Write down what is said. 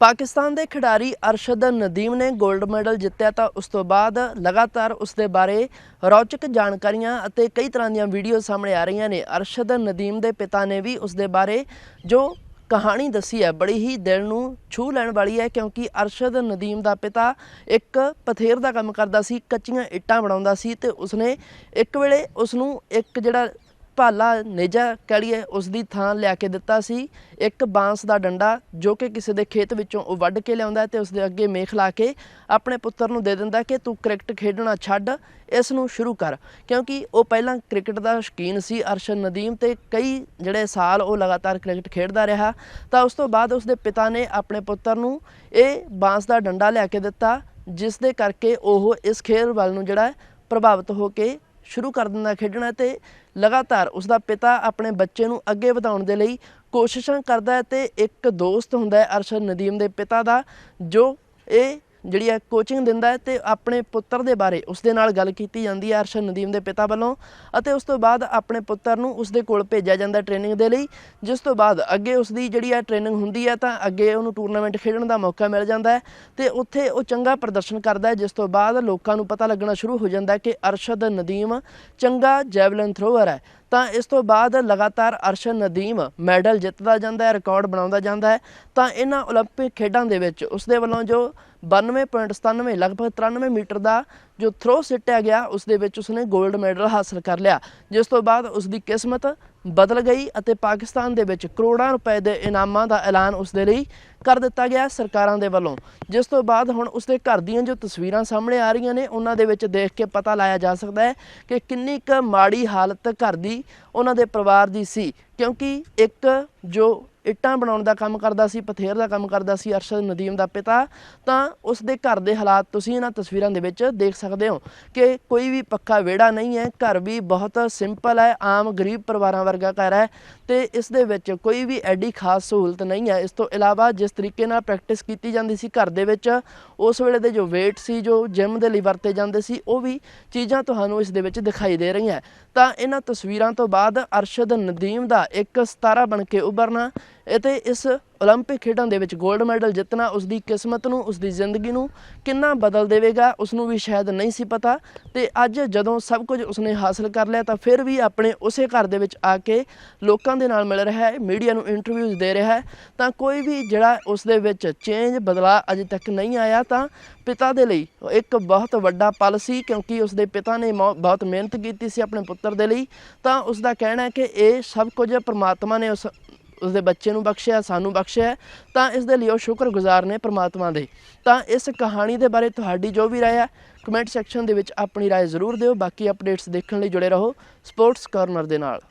ਪਾਕਿਸਤਾਨ ਦੇ ਖਿਡਾਰੀ ਅਰਸ਼ਦ ਨਦੀਮ ਨੇ 골ਡ ਮੈਡਲ ਜਿੱਤਿਆ ਤਾਂ ਉਸ ਤੋਂ ਬਾਅਦ ਲਗਾਤਾਰ ਉਸ ਦੇ ਬਾਰੇ ਰੌਚਕ ਜਾਣਕਾਰੀਆਂ ਅਤੇ ਕਈ ਤਰ੍ਹਾਂ ਦੀਆਂ ਵੀਡੀਓ ਸਾਹਮਣੇ ਆ ਰਹੀਆਂ ਨੇ। ਅਰਸ਼ਦ ਨਦੀਮ ਦੇ ਪਿਤਾ ਨੇ ਵੀ ਉਸ ਦੇ ਬਾਰੇ ਜੋ ਕਹਾਣੀ ਦੱਸੀ ਹੈ, ਬੜੀ ਹੀ ਦਿਲ ਨੂੰ ਛੂ ਲੈਣ ਵਾਲੀ ਹੈ ਕਿਉਂਕਿ ਅਰਸ਼ਦ ਨਦੀਮ ਦਾ ਪਿਤਾ ਇੱਕ ਪਥੇਰ ਦਾ ਕੰਮ ਕਰਦਾ ਸੀ, ਕੱਚੀਆਂ ਇੱਟਾਂ ਬਣਾਉਂਦਾ ਸੀ ਤੇ ਉਸਨੇ ਇੱਕ ਵੇਲੇ ਉਸ ਨੂੰ ਇੱਕ ਜਿਹੜਾ ਭਾਲਾ ਨੇਜਾ ਕਹਿ ਲਈਏ ਉਸ ਦੀ ਥਾਂ ਲਿਆ ਕੇ ਦਿੱਤਾ ਸੀ। ਇੱਕ ਬਾਂਸ ਦਾ ਡੰਡਾ ਜੋ ਕਿ ਕਿਸੇ ਦੇ ਖੇਤ ਵਿੱਚੋਂ ਉਹ ਵੱਢ ਕੇ ਲਿਆਉਂਦਾ ਹੈ ਤੇ ਉਸ ਦੇ ਅੱਗੇ ਮੇਖ ਲਾ ਕੇ ਆਪਣੇ ਪੁੱਤਰ ਨੂੰ ਦੇ ਦਿੰਦਾ ਕਿ ਤੂੰ ਕ੍ਰਿਕਟ ਖੇਡਣਾ ਛੱਡ, ਇਸ ਨੂੰ ਸ਼ੁਰੂ ਕਰ। ਕਿਉਂਕਿ ਉਹ ਪਹਿਲਾਂ ਕ੍ਰਿਕਟ ਦਾ ਸ਼ੌਕੀਨ ਸੀ ਅਰਸ਼ਨ ਨਦੀਮ ਤੇ ਕਈ ਜਿਹੜੇ ਸਾਲ ਉਹ ਲਗਾਤਾਰ ਕ੍ਰਿਕਟ ਖੇਡਦਾ ਰਿਹਾ, ਤਾਂ ਉਸ ਤੋਂ ਬਾਅਦ ਉਸ ਦੇ ਪਿਤਾ ਨੇ ਆਪਣੇ ਪੁੱਤਰ ਨੂੰ ਇਹ ਬਾਂਸ ਦਾ ਡੰਡਾ ਲਿਆ ਕੇ ਦਿੱਤਾ, ਜਿਸ ਦੇ ਕਰਕੇ ਉਹ ਇਸ ਖੇਡ ਵੱਲ ਨੂੰ ਜਿਹੜਾ ਪ੍ਰਭਾਵਿਤ ਹੋ ਕੇ ਸ਼ੁਰੂ ਕਰ ਦਿੰਦਾ ਖੇਡਣਾ ਤੇ ਲਗਾਤਾਰ ਉਸ ਦਾ ਪਿਤਾ ਆਪਣੇ ਬੱਚੇ ਨੂੰ ਅੱਗੇ ਵਧਾਉਣ ਦੇ ਲਈ ਕੋਸ਼ਿਸ਼ਾਂ ਕਰਦਾ ਹੈ ਤੇ ਇੱਕ ਦੋਸਤ ਹੁੰਦਾ ਹੈ ਅਰਸ਼ਦ ਨਦੀਮ ਦੇ ਪਿਤਾ ਦਾ, ਜੋ ਇਹ ਜਿਹੜੀ ਹੈ ਕੋਚਿੰਗ ਦਿੰਦਾ ਹੈ ਤੇ ਆਪਣੇ ਪੁੱਤਰ ਦੇ ਬਾਰੇ ਉਸ ਦੇ ਨਾਲ ਗੱਲ ਕੀਤੀ ਜਾਂਦੀ ਹੈ ਅਰਸ਼ਦ ਨਦੀਮ ਦੇ ਪਿਤਾ ਵੱਲੋਂ ਅਤੇ ਉਸ ਤੋਂ ਬਾਅਦ ਆਪਣੇ ਪੁੱਤਰ ਨੂੰ ਉਸ ਦੇ ਕੋਲ ਭੇਜਿਆ ਜਾਂਦਾ ਟ੍ਰੇਨਿੰਗ ਦੇ ਲਈ, ਜਿਸ ਤੋਂ ਬਾਅਦ ਅੱਗੇ ਉਸ ਦੀ ਜਿਹੜੀ ਹੈ ਟ੍ਰੇਨਿੰਗ ਹੁੰਦੀ ਹੈ ਤਾਂ ਅੱਗੇ ਉਹਨੂੰ ਟੂਰਨਾਮੈਂਟ ਖੇਡਣ ਦਾ ਮੌਕਾ ਮਿਲ ਜਾਂਦਾ ਹੈ ਤੇ ਉੱਥੇ ਉਹ ਚੰਗਾ ਪ੍ਰਦਰਸ਼ਨ ਕਰਦਾ ਹੈ, ਜਿਸ ਤੋਂ ਬਾਅਦ ਲੋਕਾਂ ਨੂੰ ਪਤਾ ਲੱਗਣਾ ਸ਼ੁਰੂ ਹੋ ਜਾਂਦਾ ਹੈ ਕਿ ਅਰਸ਼ਦ ਨਦੀਮ ਚੰਗਾ ਜੈਵਲਿਨ ਥਰੋਅਰ ਹੈ। ਤਾਂ ਇਸ ਤੋਂ ਬਾਅਦ ਲਗਾਤਾਰ ਅਰਸ਼ਨ ਨਦੀਮ ਮੈਡਲ ਜਿੱਤਦਾ ਜਾਂਦਾ ਹੈ, ਰਿਕਾਰਡ ਬਣਾਉਂਦਾ ਜਾਂਦਾ ਹੈ। ਤਾਂ ਇਹਨਾਂ 올림픽 ਖੇਡਾਂ ਦੇ ਵਿੱਚ ਉਸ ਦੇ ਵੱਲੋਂ ਜੋ 92.97 ਲਗਭਗ 93 ਮੀਟਰ ਦਾ ਜੋ ਥਰੋ ਸਿੱਟਿਆ ਗਿਆ ਉਸ ਦੇ ਵਿੱਚ ਉਸਨੇ 골ਡ ਮੈਡਲ ਹਾਸਲ ਕਰ ਲਿਆ। ਜਿਸ ਤੋਂ ਬਾਅਦ ਉਸ ਦੀ ਕਿਸਮਤ ਬਦਲ ਗਈ ਅਤੇ ਪਾਕਿਸਤਾਨ ਦੇ ਵਿੱਚ ਕਰੋੜਾਂ ਰੁਪਏ ਦੇ ਇਨਾਮਾਂ ਦਾ ਐਲਾਨ ਉਸ ਦੇ ਲਈ ਕਰ ਦਿੱਤਾ ਗਿਆ ਸਰਕਾਰਾਂ ਦੇ ਵੱਲੋਂ। ਜਿਸ ਤੋਂ ਬਾਅਦ ਹੁਣ ਉਸ ਦੇ ਘਰ ਦੀਆਂ ਜੋ ਤਸਵੀਰਾਂ ਸਾਹਮਣੇ ਆ ਰਹੀਆਂ ਨੇ, ਉਹਨਾਂ ਦੇ ਵਿੱਚ ਦੇਖ ਕੇ ਪਤਾ ਲਾਇਆ ਜਾ ਸਕਦਾ ਹੈ ਕਿ ਕਿੰਨੀ ਕੁ ਮਾੜੀ ਹਾਲਤ ਘਰ ਦੀ ਉਹਨਾਂ ਦੇ ਪਰਿਵਾਰ ਦੀ ਸੀ। ਕਿਉਂਕਿ ਇੱਕ ਜੋ ਇੱਟਾਂ ਬਣਾਉਣ ਦਾ ਕੰਮ ਕਰਦਾ ਸੀ, ਪਥੇਰ ਦਾ ਕੰਮ ਕਰਦਾ ਸੀ, ਅਰਸ਼ਦ ਨਦੀਮ ਦਾ ਪਿਤਾ, ਤਾਂ ਉਸ ਦੇ ਘਰ ਦੇ ਹਾਲਾਤ ਤੁਸੀਂ ਇਹਨਾਂ ਤਸਵੀਰਾਂ ਦੇ ਵਿੱਚ ਦੇਖ ਸਕਦੇ ਹੋ ਕਿ ਕੋਈ ਵੀ ਪੱਕਾ ਵਿਹੜਾ ਨਹੀਂ ਹੈ, ਘਰ ਵੀ ਬਹੁਤ ਸਿੰਪਲ ਹੈ, ਆਮ ਗਰੀਬ ਪਰਿਵਾਰਾਂ ਵਰਗਾ ਘਰ ਹੈ ਤੇ ਇਸ ਦੇ ਵਿੱਚ ਕੋਈ ਵੀ ਐਡੀ ਖਾਸ ਸਹੂਲਤ ਨਹੀਂ ਹੈ। ਇਸ ਤੋਂ ਇਲਾਵਾ ਜਿਸ ਤਰੀਕੇ ਨਾਲ ਪ੍ਰੈਕਟਿਸ ਕੀਤੀ ਜਾਂਦੀ ਸੀ ਘਰ ਦੇ ਵਿੱਚ, ਉਸ ਵੇਲੇ ਦੇ ਜੋ weight ਸੀ, ਜੋ ਜਿਮ ਦੇ ਲਈ ਵਰਤੇ ਜਾਂਦੇ ਸੀ, ਉਹ ਵੀ ਚੀਜ਼ਾਂ ਤੁਹਾਨੂੰ ਇਸ ਦੇ ਵਿੱਚ ਦਿਖਾਈ ਦੇ ਰਹੀਆਂ। ਤਾਂ ਇਹਨਾਂ ਤਸਵੀਰਾਂ ਤੋਂ ਬਾਅਦ ਅਰਸ਼ਦ ਨਦੀਮ ਦਾ ਇੱਕ ਸਤਾਰਾ ਬਣ ਕੇ ਉੱਭਰਨਾ ਅਤੇ ਇਸ 올림픽 ਖੇਡਾਂ ਦੇ ਵਿੱਚ 골ਡ ਮੈਡਲ ਜਿੱਤਣਾ ਉਸ ਦੀ ਕਿਸਮਤ ਨੂੰ ਉਸ ਦੀ ਜ਼ਿੰਦਗੀ ਨੂੰ ਕਿੰਨਾ ਬਦਲ ਦੇਵੇਗਾ ਉਸ ਨੂੰ ਵੀ ਸ਼ਾਇਦ ਨਹੀਂ ਸੀ ਪਤਾ। ਤੇ ਅੱਜ ਜਦੋਂ ਸਭ ਕੁਝ ਉਸਨੇ ਹਾਸਲ ਕਰ ਲਿਆ, ਤਾਂ ਫਿਰ ਵੀ ਆਪਣੇ ਉਸੇ ਘਰ ਦੇ ਵਿੱਚ ਆ ਕੇ ਲੋਕਾਂ ਦੇ ਨਾਲ ਮਿਲ ਰਿਹਾ ਹੈ, ਮੀਡੀਆ ਨੂੰ ਇੰਟਰਵਿਊਜ਼ ਦੇ ਰਿਹਾ ਹੈ। ਤਾਂ ਕੋਈ ਵੀ ਜਿਹੜਾ ਉਸ ਦੇ ਵਿੱਚ ਚੇਂਜ ਬਦਲਾਅ ਅਜੇ ਤੱਕ ਨਹੀਂ ਆਇਆ, ਤਾਂ ਪਿਤਾ ਦੇ ਲਈ ਇੱਕ ਬਹੁਤ ਵੱਡਾ ਪਲ ਸੀ, ਕਿਉਂਕਿ ਉਸ ਦੇ ਪਿਤਾ ਨੇ ਬਹੁਤ ਮਿਹਨਤ ਕੀਤੀ ਸੀ ਆਪਣੇ ਪੁੱਤਰ ਦੇ ਲਈ। ਤਾਂ ਉਸ ਦਾ ਕਹਿਣਾ ਹੈ ਕਿ ਇਹ ਸਭ ਕੁਝ ਪਰਮਾਤਮਾ ਨੇ ਉਸ ਉਸਦੇ ਬੱਚੇ ਨੂੰ ਬਖਸ਼ਿਆ, ਸਾਨੂੰ ਬਖਸ਼ਿਆ, ਤਾਂ ਇਸ ਦੇ ਲਈ ਉਹ ਸ਼ੁਕਰਗੁਜ਼ਾਰ ਨੇ ਪ੍ਰਮਾਤਮਾ ਦੇ। ਤਾਂ ਇਸ ਕਹਾਣੀ ਦੇ ਬਾਰੇ ਤੁਹਾਡੀ ਜੋ ਵੀ ਰਾਏ ਹੈ ਕਮੈਂਟ ਸੈਕਸ਼ਨ ਦੇ ਵਿੱਚ ਆਪਣੀ ਰਾਏ ਜ਼ਰੂਰ ਦਿਓ। ਬਾਕੀ ਅਪਡੇਟਸ ਦੇਖਣ ਲਈ ਜੁੜੇ ਰਹੋ ਸਪੋਰਟਸ ਕਾਰਨਰ ਦੇ ਨਾਲ।